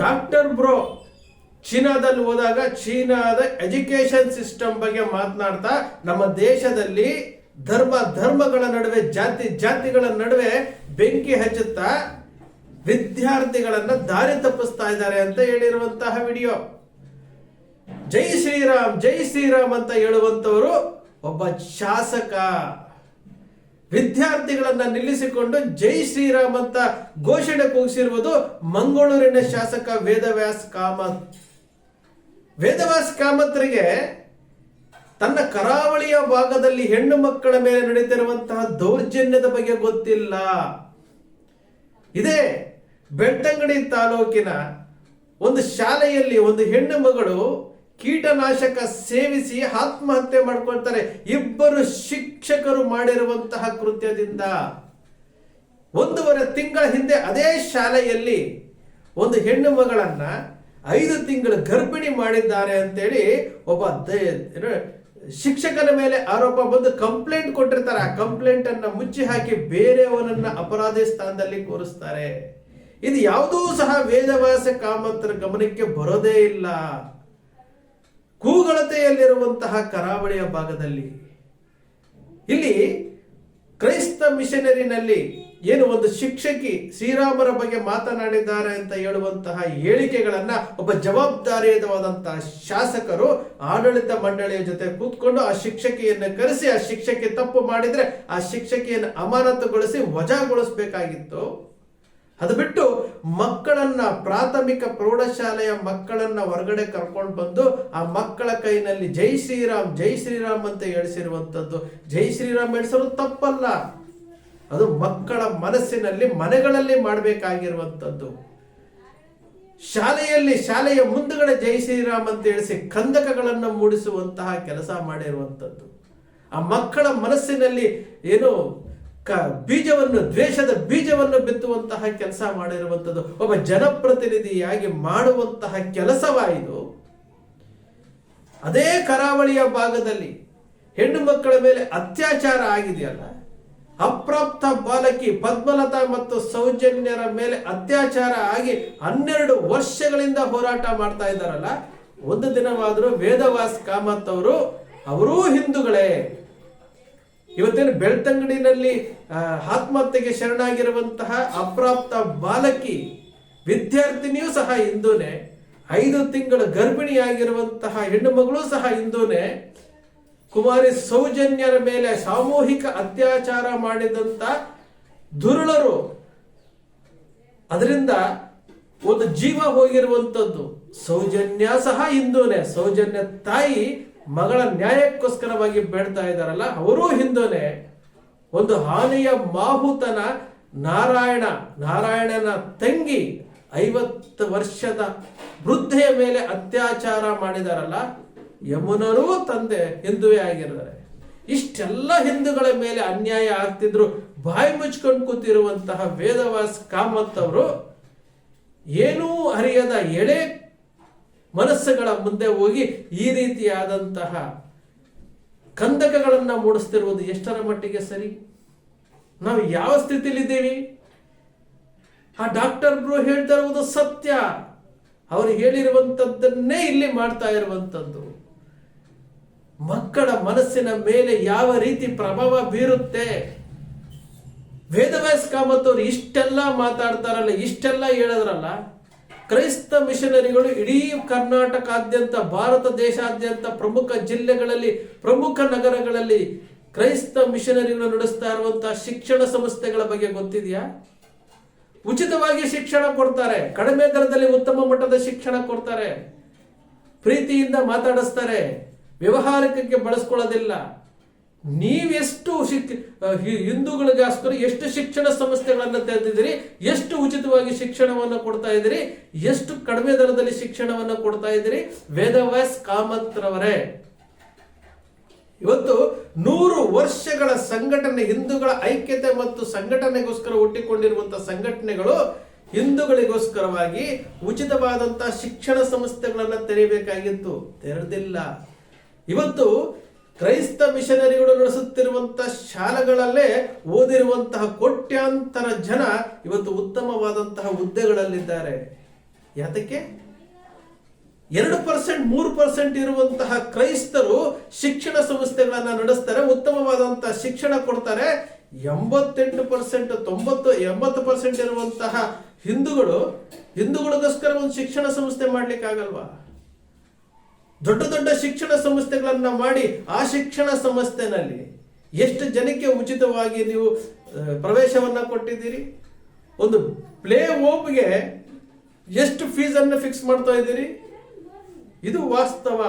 Doctor bro, ಚೀನಾದಲ್ಲಿ ಹೋದಾಗ ಚೀನಾದ ಎಜುಕೇಶನ್ ಸಿಸ್ಟಮ್ ಬಗ್ಗೆ ಮಾತನಾಡ್ತಾ ನಮ್ಮ ದೇಶದಲ್ಲಿ ಧರ್ಮ, ಧರ್ಮಗಳ ನಡುವೆ, ಜಾತಿ, ಜಾತಿಗಳ ನಡುವೆ ಬೆಂಕಿ ಹಚ್ಚುತ್ತಾ ವಿದ್ಯಾರ್ಥಿಗಳನ್ನ ದಾರಿ ತಪ್ಪಿಸ್ತಾ ಇದ್ದಾರೆ ಅಂತ ಹೇಳಿರುವಂತಹ ವಿಡಿಯೋ. ಜೈ ಶ್ರೀರಾಮ್ ಜೈ ಶ್ರೀರಾಮ್ ಅಂತ ಹೇಳುವಂತವರು ಒಬ್ಬ ಶಾಸಕ. ವಿದ್ಯಾರ್ಥಿಗಳನ್ನ ನಿಲ್ಲಿಸಿಕೊಂಡು ಜೈ ಶ್ರೀರಾಮ್ ಅಂತ ಘೋಷಣೆ ಕೂಗಿಸಿರುವುದು ಮಂಗಳೂರಿನ ಶಾಸಕ ವೇದವ್ಯಾಸ್ ಕಾಮತ್. ವೇದವ್ಯಾಸ್ ಕಾಮತ್ರಿಗೆ ತನ್ನ ಕರಾವಳಿಯ ಭಾಗದಲ್ಲಿ ಹೆಣ್ಣು ಮಕ್ಕಳ ಮೇಲೆ ನಡೀತಿರುವಂತಹ ದೌರ್ಜನ್ಯದ ಬಗ್ಗೆ ಗೊತ್ತಿಲ್ಲ. ಇದೇ ಬೆಟ್ಟಂಗಡಿ ತಾಲೂಕಿನ ಒಂದು ಶಾಲೆಯಲ್ಲಿ ಒಂದು ಹೆಣ್ಣು ಮಗಳು ಕೀಟನಾಶಕ ಸೇವಿಸಿ ಆತ್ಮಹತ್ಯೆ ಮಾಡ್ಕೊಳ್ತಾರೆ. ಇಬ್ಬರು ಶಿಕ್ಷಕರು ಮಾಡಿರುವಂತಹ ಕೃತ್ಯದಿಂದ ಒಂದೂವರೆ ತಿಂಗಳ ಹಿಂದೆ ಅದೇ ಶಾಲೆಯಲ್ಲಿ ಒಂದು ಹೆಣ್ಣು ಮಗಳನ್ನ ಐದು ತಿಂಗಳು ಗರ್ಭಿಣಿ ಮಾಡಿದ್ದಾರೆ ಅಂತೇಳಿ ಒಬ್ಬ ಶಿಕ್ಷಕನ ಮೇಲೆ ಆರೋಪ ಬಂದು ಕಂಪ್ಲೇಂಟ್ ಕೊಟ್ಟಿರ್ತಾರೆ. ಆ ಕಂಪ್ಲೇಂಟ್ ಅನ್ನ ಮುಚ್ಚಿ ಹಾಕಿ ಬೇರೆಯವರನ್ನ ಅಪರಾಧಿ ಸ್ಥಾನದಲ್ಲಿ ಕೂರಿಸ್ತಾರೆ. ಇದು ಯಾವುದೂ ಸಹ ವೇದವಾಸ ಕಾಮಂತರ ಗಮನಕ್ಕೆ ಬರೋದೇ ಇಲ್ಲ. ಕೂಗಳತೆಯಲ್ಲಿರುವಂತಹ ಕರಾವಳಿಯ ಭಾಗದಲ್ಲಿ. ಇಲ್ಲಿ ಕ್ರೈಸ್ತ ಮಿಷನರಿನಲ್ಲಿ ಏನು ಒಂದು ಶಿಕ್ಷಕಿ ಶ್ರೀರಾಮರ ಬಗ್ಗೆ ಮಾತನಾಡಿದ್ದಾರೆ ಅಂತ ಹೇಳುವಂತಹ ಹೇಳಿಕೆಗಳನ್ನ ಒಬ್ಬ ಜವಾಬ್ದಾರಿಯುತವಾದಂತಹ ಶಾಸಕರು ಆಡಳಿತ ಮಂಡಳಿಯ ಜೊತೆ ಕೂತ್ಕೊಂಡು ಆ ಶಿಕ್ಷಕಿಯನ್ನು ಕರೆಸಿ, ಆ ಶಿಕ್ಷಕಿ ತಪ್ಪು ಮಾಡಿದ್ರೆ ಆ ಶಿಕ್ಷಕಿಯನ್ನು ಅಮಾನತುಗೊಳಿಸಿ ವಜಾಗೊಳಿಸಬೇಕಾಗಿತ್ತು. ಅದು ಬಿಟ್ಟು ಮಕ್ಕಳನ್ನ ಪ್ರಾಥಮಿಕ ಪ್ರೌಢಶಾಲೆಯ ಮಕ್ಕಳನ್ನ ಹೊರಗಡೆ ಕರ್ಕೊಂಡು ಬಂದು ಆ ಮಕ್ಕಳ ಕೈನಲ್ಲಿ ಜೈ ಶ್ರೀರಾಮ್ ಜೈ ಶ್ರೀರಾಮ್ ಅಂತ ಹೇಳಿಸಿರುವಂಥದ್ದು. ಜೈ ಶ್ರೀರಾಮ್ ಹೇಳಿಸೋದು ತಪ್ಪಲ್ಲ. ಅದು ಮಕ್ಕಳ ಮನಸ್ಸಿನಲ್ಲಿ, ಮನೆಗಳಲ್ಲಿ ಮಾಡಬೇಕಾಗಿರುವಂಥದ್ದು. ಶಾಲೆಯಲ್ಲಿ, ಶಾಲೆಯ ಮುಂದುಗಡೆ ಜೈ ಶ್ರೀರಾಮ್ ಅಂತ ಹೇಳಿಸಿ ಕಂದಕಗಳನ್ನು ಮೂಡಿಸುವಂತಹ ಕೆಲಸ ಮಾಡಿರುವಂಥದ್ದು. ಆ ಮಕ್ಕಳ ಮನಸ್ಸಿನಲ್ಲಿ ಏನು ಕ ಬೀಜವನ್ನು, ದ್ವೇಷದ ಬೀಜವನ್ನು ಬಿತ್ತುವಂತಹ ಕೆಲಸ ಮಾಡಿರುವಂಥದ್ದು, ಒಬ್ಬ ಜನಪ್ರತಿನಿಧಿಯಾಗಿ ಮಾಡುವಂತಹ ಕೆಲಸವಾಯಿತು. ಅದೇ ಕರಾವಳಿಯ ಭಾಗದಲ್ಲಿ ಹೆಣ್ಣು ಮಕ್ಕಳ ಮೇಲೆ ಅತ್ಯಾಚಾರ ಆಗಿದೆಯಲ್ಲ, ಅಪ್ರಾಪ್ತ ಬಾಲಕಿ ಪದ್ಮಲತಾ ಮತ್ತು ಸೌಜನ್ಯರ ಮೇಲೆ ಅತ್ಯಾಚಾರ ಆಗಿ ಹನ್ನೆರಡು ವರ್ಷಗಳಿಂದ ಹೋರಾಟ ಮಾಡ್ತಾ ಇದ್ದಾರಲ್ಲ, ಒಂದು ದಿನವಾದರೂ ವೇದವಾಸ್ ಕಾಮತ್ ಅವರು, ಅವರೂ ಹಿಂದೂಗಳೇ. ಇವತ್ತೇನು ಬೆಳ್ತಂಗಡಿನಲ್ಲಿ ಆತ್ಮಹತ್ಯೆಗೆ ಶರಣಾಗಿರುವಂತಹ ಅಪ್ರಾಪ್ತ ಬಾಲಕಿ, ವಿದ್ಯಾರ್ಥಿನಿಯೂ ಸಹ ಹಿಂದೂನೇ ಐದು ತಿಂಗಳ ಗರ್ಭಿಣಿಯಾಗಿರುವಂತಹ ಹೆಣ್ಣು ಮಗಳು ಸಹ ಹಿಂದೂನೇ ಕುಮಾರಿ ಸೌಜನ್ಯರ ಮೇಲೆ ಸಾಮೂಹಿಕ ಅತ್ಯಾಚಾರ ಮಾಡಿದಂತ ದುರುಳರು. ಅದರಿಂದ ಒಂದು ಜೀವ ಹೋಗಿರುವಂತದ್ದು. ಸೌಜನ್ಯ ಸಹ ಹಿಂದೂನೇ ಸೌಜನ್ಯ ತಾಯಿ ಮಗಳ ನ್ಯಾಯಕ್ಕೋಸ್ಕರವಾಗಿ ಬೇಡ್ತಾ ಇದ್ದಾರಲ್ಲ, ಅವರೂ ಹಿಂದೂನೇ. ಒಂದು ಹಾನಿಯ ಮಾಹುತನ ನಾರಾಯಣ, ನಾರಾಯಣನ ತಂಗಿ ಐವತ್ತು ವರ್ಷದ ವೃದ್ಧೆಯ ಮೇಲೆ ಅತ್ಯಾಚಾರ ಮಾಡಿದಾರಲ್ಲ, ಯಮುನರೂ ತಂದೆ, ಹಿಂದುವೇ ಆಗಿರ್ತಾರೆ ಇಷ್ಟೆಲ್ಲ ಹಿಂದೂಗಳ ಮೇಲೆ ಅನ್ಯಾಯ ಆಗ್ತಿದ್ರು, ಬಾಯಿ ಮುಚ್ಕೊಂಡು ಕೂತಿರುವಂತಹ ವೇದವಾಸ್ ಕಾಮತ್ ಅವರು, ಏನೂ ಅರಿಯದ ಎಳೆ ಮನಸ್ಸುಗಳ ಮುಂದೆ ಹೋಗಿ ಈ ರೀತಿಯಾದಂತಹ ಕಂದಕಗಳನ್ನು ಮೂಡಿಸ್ತಿರುವುದು ಎಷ್ಟರ ಮಟ್ಟಿಗೆ ಸರಿ? ನಾವು ಯಾವ ಸ್ಥಿತಿಲಿದ್ದೀವಿ ಆ ಡಾಕ್ಟರ್ ಬ್ರೋ ಹೇಳ್ತಾ ಇರುವುದು ಸತ್ಯ. ಅವರು ಹೇಳಿರುವಂತದ್ದನ್ನೇ ಇಲ್ಲಿ ಮಾಡ್ತಾ ಇರುವಂಥದ್ದು ಮಕ್ಕಳ ಮನಸ್ಸಿನ ಮೇಲೆ ಯಾವ ರೀತಿ ಪ್ರಭಾವ ಬೀರುತ್ತೆ? ವೇದವ್ಯಾಸ್ ಅವರು ಇಷ್ಟೆಲ್ಲ ಮಾತಾಡ್ತಾರಲ್ಲ, ಇಷ್ಟೆಲ್ಲ ಹೇಳಿದ್ರಲ್ಲ ಕ್ರೈಸ್ತ ಮಿಷನರಿಗಳು ಇಡೀ ಕರ್ನಾಟಕಾದ್ಯಂತ ಭಾರತ ದೇಶಾದ್ಯಂತ ಪ್ರಮುಖ ಜಿಲ್ಲೆಗಳಲ್ಲಿ, ಪ್ರಮುಖ ನಗರಗಳಲ್ಲಿ ಕ್ರೈಸ್ತ ಮಿಷನರಿಗಳು ನಡೆಸ್ತಾ ಇರುವಂತಹ ಶಿಕ್ಷಣ ಸಂಸ್ಥೆಗಳ ಬಗ್ಗೆ ಗೊತ್ತಿದೆಯಾ? ಉಚಿತವಾಗಿ ಶಿಕ್ಷಣ ಕೊಡ್ತಾರೆ. ಕಡಿಮೆ ದರದಲ್ಲಿ ಉತ್ತಮ ಮಟ್ಟದ ಶಿಕ್ಷಣ ಕೊಡ್ತಾರೆ. ಪ್ರೀತಿಯಿಂದ ಮಾತಾಡಿಸ್ತಾರೆ. ವ್ಯವಹಾರಕ್ಕೆ ಬಳಸ್ಕೊಳ್ಳೋದಿಲ್ಲ. ನೀವೆಷ್ಟು ಶಿಕ್ ಹಿಂದೂಗಳಿಗೋಸ್ಕರ ಎಷ್ಟು ಶಿಕ್ಷಣ ಸಂಸ್ಥೆಗಳನ್ನು ತೆರೆದಿದ್ದೀರಿ ಎಷ್ಟು ಉಚಿತವಾಗಿ ಶಿಕ್ಷಣವನ್ನು ಕೊಡ್ತಾ ಇದ್ದೀರಿ, ಎಷ್ಟು ಕಡಿಮೆ ದರದಲ್ಲಿ ಶಿಕ್ಷಣವನ್ನು ಕೊಡ್ತಾ ಇದ್ದೀರಿ, ವೇದವ್ಯಾಸ್ ಕಾಮತ್ರವರೇ. ಇವತ್ತು ನೂರು ವರ್ಷಗಳ ಸಂಘಟನೆ, ಹಿಂದೂಗಳ ಐಕ್ಯತೆ ಮತ್ತು ಸಂಘಟನೆಗೋಸ್ಕರ ಹುಟ್ಟಿಕೊಂಡಿರುವಂತಹ ಸಂಘಟನೆಗಳು ಹಿಂದೂಗಳಿಗೋಸ್ಕರವಾಗಿ ಉಚಿತವಾದಂತಹ ಶಿಕ್ಷಣ ಸಂಸ್ಥೆಗಳನ್ನ ತೆರೆಯಬೇಕಾಗಿತ್ತು. ತೆರೆದಿಲ್ಲ. ಇವತ್ತು ಕ್ರೈಸ್ತ ಮಿಷನರಿಗಳು ನಡೆಸುತ್ತಿರುವಂತಹ ಶಾಲೆಗಳಲ್ಲೇ ಓದಿರುವಂತಹ ಕೋಟ್ಯಾಂತರ ಜನ ಇವತ್ತು ಉತ್ತಮವಾದಂತಹ ಹುದ್ದೆಗಳಲ್ಲಿದ್ದಾರೆ. ಯಾತಕ್ಕೆ? ಎರಡು ಪರ್ಸೆಂಟ್, ಮೂರು ಪರ್ಸೆಂಟ್ ಇರುವಂತಹ ಕ್ರೈಸ್ತರು ಶಿಕ್ಷಣ ಸಂಸ್ಥೆಗಳನ್ನ ನಡೆಸ್ತಾರೆ, ಉತ್ತಮವಾದಂತಹ ಶಿಕ್ಷಣ ಕೊಡ್ತಾರೆ. ಎಂಬತ್ತೆಂಟು ಪರ್ಸೆಂಟ್, ತೊಂಬತ್ತು, ಎಂಬತ್ತು ಪರ್ಸೆಂಟ್ ಇರುವಂತಹ ಹಿಂದೂಗಳು, ಹಿಂದೂಗಳಿಗೋಸ್ಕರ ಒಂದು ಶಿಕ್ಷಣ ಸಂಸ್ಥೆ ಮಾಡ್ಲಿಕ್ಕೆ ಆಗಲ್ವಾ ದೊಡ್ಡ ದೊಡ್ಡ ಶಿಕ್ಷಣ ಸಂಸ್ಥೆಗಳನ್ನು ಮಾಡಿ ಆ ಶಿಕ್ಷಣ ಸಂಸ್ಥೆನಲ್ಲಿ ಎಷ್ಟು ಜನಕ್ಕೆ ಉಚಿತವಾಗಿ ನೀವು ಪ್ರವೇಶವನ್ನು ಕೊಟ್ಟಿದ್ದೀರಿ? ಒಂದು ಪ್ಲೇ ಓಪ್ಗೆ ಎಷ್ಟು ಫೀಸನ್ನು ಫಿಕ್ಸ್ ಮಾಡ್ತಾ ಇದ್ದೀರಿ? ಇದು ವಾಸ್ತವ.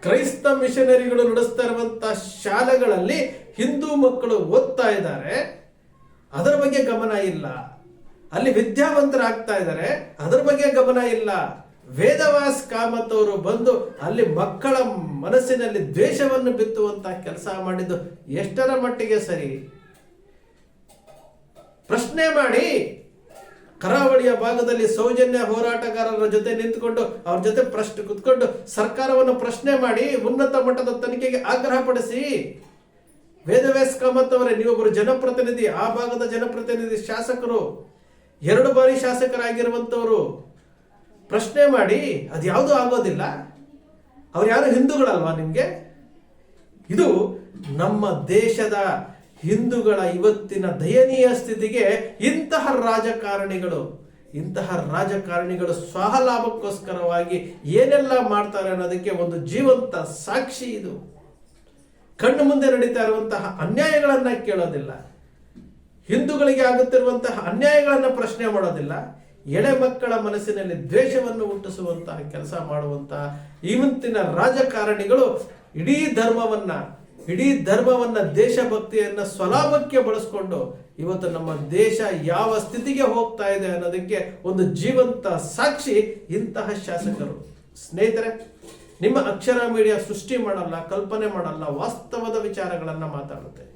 ಕ್ರೈಸ್ತ ಮಿಷನರಿಗಳು ನಡೆಸ್ತಾ ಇರುವಂತಹ ಶಾಲೆಗಳಲ್ಲಿ ಹಿಂದೂ ಮಕ್ಕಳು ಓದ್ತಾ ಇದ್ದಾರೆ. ಅದರ ಬಗ್ಗೆ ಗಮನ ಇಲ್ಲ. ಅಲ್ಲಿ ವಿದ್ಯಾವಂತರಾಗ್ತಾ ಇದ್ದಾರೆ. ಅದರ ಬಗ್ಗೆ ಗಮನ ಇಲ್ಲ. ವೇದವಾಸ್ ಕಾಮತ್ ಅವರು ಬಂದು ಅಲ್ಲಿ ಮಕ್ಕಳ ಮನಸ್ಸಿನಲ್ಲಿ ದ್ವೇಷವನ್ನು ಬಿತ್ತುವಂತಹ ಕೆಲಸ ಮಾಡಿದ್ದು ಎಷ್ಟರ ಮಟ್ಟಿಗೆ ಸರಿ? ಪ್ರಶ್ನೆ ಮಾಡಿ. ಕರಾವಳಿಯ ಭಾಗದಲ್ಲಿ ಸೌಜನ್ಯ ಹೋರಾಟಗಾರರ ಜೊತೆ ನಿಂತುಕೊಂಡು ಅವ್ರ ಜೊತೆ ಪ್ರಶ್ನೆ ಕುತ್ಕೊಂಡು ಸರ್ಕಾರವನ್ನು ಪ್ರಶ್ನೆ ಮಾಡಿ ಉನ್ನತ ಮಟ್ಟದ ತನಿಖೆಗೆ ಆಗ್ರಹ ಪಡಿಸಿ. ವೇದವ್ಯಾಸ್ ಕಾಮತ್ ಅವರೇ ನೀವೊಬ್ಬರು ಜನಪ್ರತಿನಿಧಿ, ಆ ಭಾಗದ ಜನಪ್ರತಿನಿಧಿ ಶಾಸಕರು, ಎರಡು ಬಾರಿ ಶಾಸಕರಾಗಿರುವಂತವರು ಪ್ರಶ್ನೆ ಮಾಡಿ, ಅದು ಅದ್ಯಾವುದು ಆಗೋದಿಲ್ಲ? ಅವ್ರು ಯಾರು ಹಿಂದೂಗಳಲ್ವಾ ನಿಮಗೆ? ಇದು ನಮ್ಮ ದೇಶದ ಹಿಂದೂಗಳ ಇವತ್ತಿನ ದಯನೀಯ ಸ್ಥಿತಿಗೆ ಇಂತಹ ರಾಜಕಾರಣಿಗಳು ಇಂತಹ ರಾಜಕಾರಣಿಗಳು ಸ್ವಲಾಭಕ್ಕೋಸ್ಕರವಾಗಿ ಏನೆಲ್ಲ ಮಾಡ್ತಾರೆ ಅನ್ನೋದಕ್ಕೆ ಒಂದು ಜೀವಂತ ಸಾಕ್ಷಿ ಇದು. ಕಣ್ಣು ಮುಂದೆ ನಡೀತಾ ಇರುವಂತಹ ಅನ್ಯಾಯಗಳನ್ನ ಕೇಳೋದಿಲ್ಲ. ಹಿಂದೂಗಳಿಗೆ ಆಗುತ್ತಿರುವಂತಹ ಅನ್ಯಾಯಗಳನ್ನ ಪ್ರಶ್ನೆ ಮಾಡೋದಿಲ್ಲ. ಎಳೆ ಮಕ್ಕಳ ಮನಸ್ಸಿನಲ್ಲಿ ದ್ವೇಷವನ್ನು ಹುಟ್ಟಿಸುವಂತಹ ಕೆಲಸ ಮಾಡುವಂತಹ ಇವತ್ತಿನ ರಾಜಕಾರಣಿಗಳು ಇಡೀ ಧರ್ಮವನ್ನ ಇಡೀ ಧರ್ಮವನ್ನ ದೇಶಭಕ್ತಿಯನ್ನ ಸ್ವಲಾಭಕ್ಕೆ ಬಳಸ್ಕೊಂಡು ಇವತ್ತು ನಮ್ಮ ದೇಶ ಯಾವ ಸ್ಥಿತಿಗೆ ಹೋಗ್ತಾ ಇದೆ ಅನ್ನೋದಕ್ಕೆ ಒಂದು ಜೀವಂತ ಸಾಕ್ಷಿ ಇಂತಹ ಶಾಸಕರು. ಸ್ನೇಹಿತರೆ, ನಿಮ್ಮ ಅಕ್ಷರ ಮೀಡಿಯಾ ಸೃಷ್ಟಿ ಮಾಡಲ್ಲ, ಕಲ್ಪನೆ ಮಾಡಲ್ಲ, ವಾಸ್ತವದ ವಿಚಾರಗಳನ್ನ ಮಾತಾಡುತ್ತೆ.